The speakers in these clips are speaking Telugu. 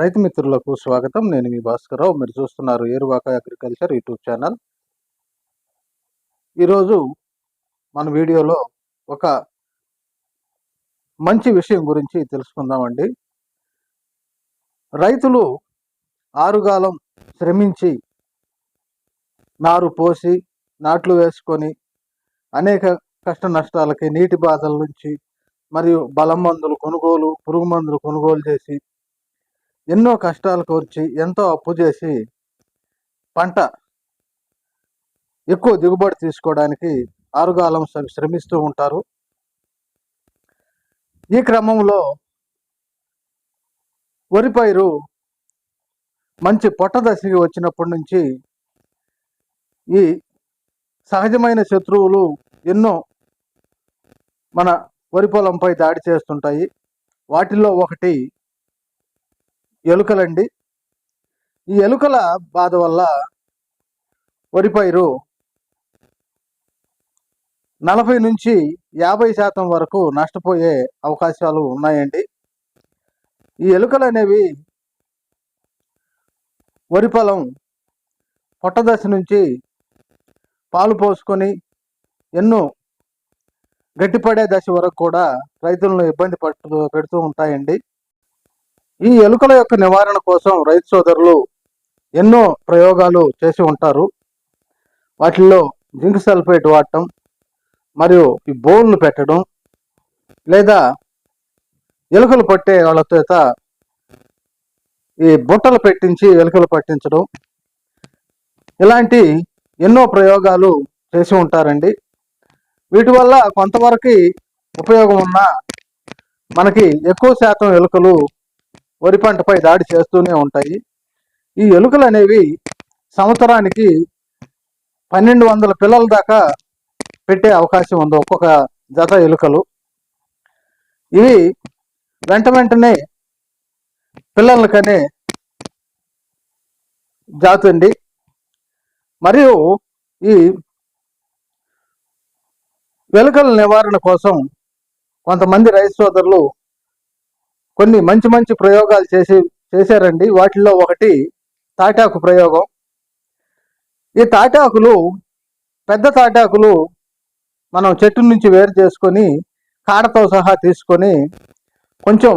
రైతు మిత్రులకు స్వాగతం. నేను మీ భాస్కరరావు. మీరు చూస్తున్నారు ఏరువాక అగ్రికల్చర్ యూట్యూబ్ ఛానల్. ఈరోజు మన వీడియోలో ఒక మంచి విషయం గురించి తెలుసుకుందామండి. రైతులు ఆరుగాలం శ్రమించి నారు పోసి నాట్లు వేసుకొని అనేక కష్ట నష్టాలకి నీటి బాధల నుంచి మరియు బలం మందులు కొనుగోలు పురుగు మందులు కొనుగోలు చేసి ఎన్నో కష్టాలు కోర్చి ఎంతో అప్పు చేసి పంట ఎక్కువ దిగుబడి తీసుకోవడానికి ఆరుగాలం శ్ర- శ్రమిస్తూ ఉంటారు. ఈ క్రమంలో వరి పైరు మంచి పొట్ట దశకి వచ్చినప్పటి నుంచి ఈ సహజమైన శత్రువులు ఎన్నో మన వరి పొలంపై దాడి చేస్తుంటాయి. వాటిల్లో ఒకటి ఎలుకలండి. ఈ ఎలుకల బాధ వల్ల వరి పైరు నలభై నుంచి యాభై శాతం వరకు నష్టపోయే అవకాశాలు ఉన్నాయండి. ఈ ఎలుకలు అనేవి వరి పొలం పొట్టదశ నుంచి పాలు పోసుకొని ఎన్నో గట్టిపడే దశ వరకు కూడా రైతులను ఇబ్బంది పడుతూ పెడుతూ ఉంటాయండి. ఈ ఎలుకల యొక్క నివారణ కోసం రైతు సోదరులు ఎన్నో ప్రయోగాలు చేసి ఉంటారు. వాటిల్లో జింక్ సల్ఫేట్ వాడటం మరియు ఈ బోన్లు పెట్టడం లేదా ఎలుకలు పట్టే వాళ్ళ చేత ఈ బుట్టలు పెట్టించి ఎలుకలు పట్టించడం ఇలాంటి ఎన్నో ప్రయోగాలు చేసి ఉంటారండి. వీటి వల్ల కొంతవరకు ఉపయోగం ఉన్నా మనకి ఎక్కువ శాతం ఎలుకలు వరి పంటపై దాడి చేస్తూనే ఉంటాయి. ఈ ఎలుకలు అనేవి సంవత్సరానికి పన్నెండు వందల పిల్లల దాకా పెట్టే అవకాశం ఉంది ఒక్కొక్క జత ఎలుకలు. ఇవి వెంట వెంటనే పిల్లలకనే జాతండి. మరియు ఈ ఎలుకల నివారణ కోసం కొంతమంది రైతు సోదరులు కొన్ని మంచి మంచి ప్రయోగాలు చేసి చేశారండి. వాటిల్లో ఒకటి తాటాకు ప్రయోగం. ఈ తాటాకులు పెద్ద తాటాకులు మనం చెట్టు నుంచి వేరు చేసుకొని కాడతో సహా తీసుకొని కొంచెం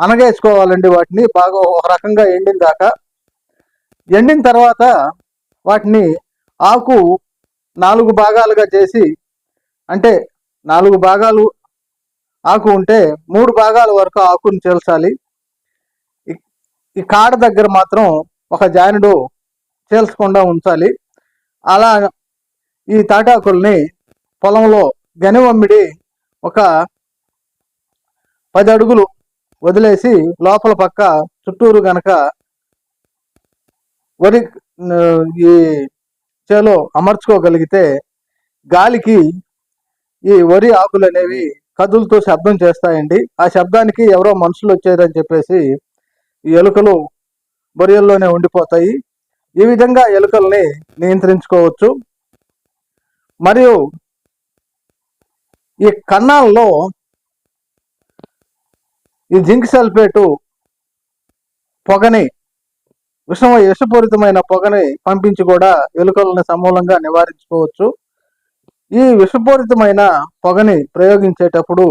అనగేసుకోవాలండి వాటిని. బాగా ఒక రకంగా ఎండిన దాకా. ఎండిన తర్వాత వాటిని ఆకు నాలుగు భాగాలుగా చేసి అంటే నాలుగు భాగాలు ఆకు ఉంటే మూడు భాగాల వరకు ఆకును చేల్చాలి. ఈ- కాడ దగ్గర మాత్రం ఒక జానుడు చేల్చకుండా ఉంచాలి. అలా ఈ తాటాకుల్ని పొలంలో గనివమ్మిడి ఒక పది అడుగులు వదిలేసి లోపల పక్క చుట్టూరు గనక వరి ఈ చేలో అమర్చుకోగలిగితే గాలికి ఈ వరి ఆకులు అనేవి కదులతో శబ్దం చేస్తాయండి. ఆ శబ్దానికి ఎవరో మనుషులు వచ్చారని చెప్పేసి ఈ ఎలుకలు బొరియల్లోనే ఉండిపోతాయి. ఈ విధంగా ఎలుకల్ని నియంత్రించుకోవచ్చు. మరియు ఈ కన్నాల్లో ఈ జింక్ సల్ఫేటు పొగని విషమ విషపూరితమైన పొగని పంపించి కూడా ఎలుకలను సమూలంగా నివారించుకోవచ్చు. ఈ విషపూరితమైన పొగని ప్రయోగించేటప్పుడు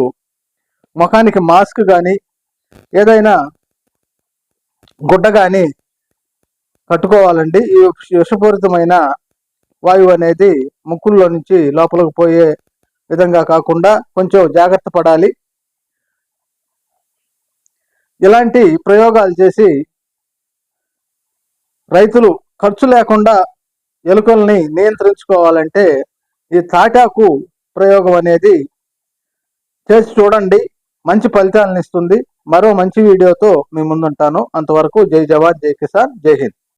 ముఖానికి మాస్క్ కానీ ఏదైనా గుడ్డ కానీ కట్టుకోవాలండి. ఈ విషపూరితమైన వాయువు అనేది ముక్కుల్లో నుంచి లోపలికి పోయే విధంగా కాకుండా కొంచెం జాగ్రత్త పడాలి. ఇలాంటి ప్రయోగాలు చేసి రైతులు ఖర్చు లేకుండా ఎలుకల్ని నియంత్రించుకోవాలంటే ఈ తాటాకు ప్రయోగం అనేది చేసి చూడండి. మంచి ఫలితాలను ఇస్తుంది. మరో మంచి వీడియోతో మీ ముందుంటాను. అంతవరకు జై జవాన్ జై కిసాన్ జై హింద్.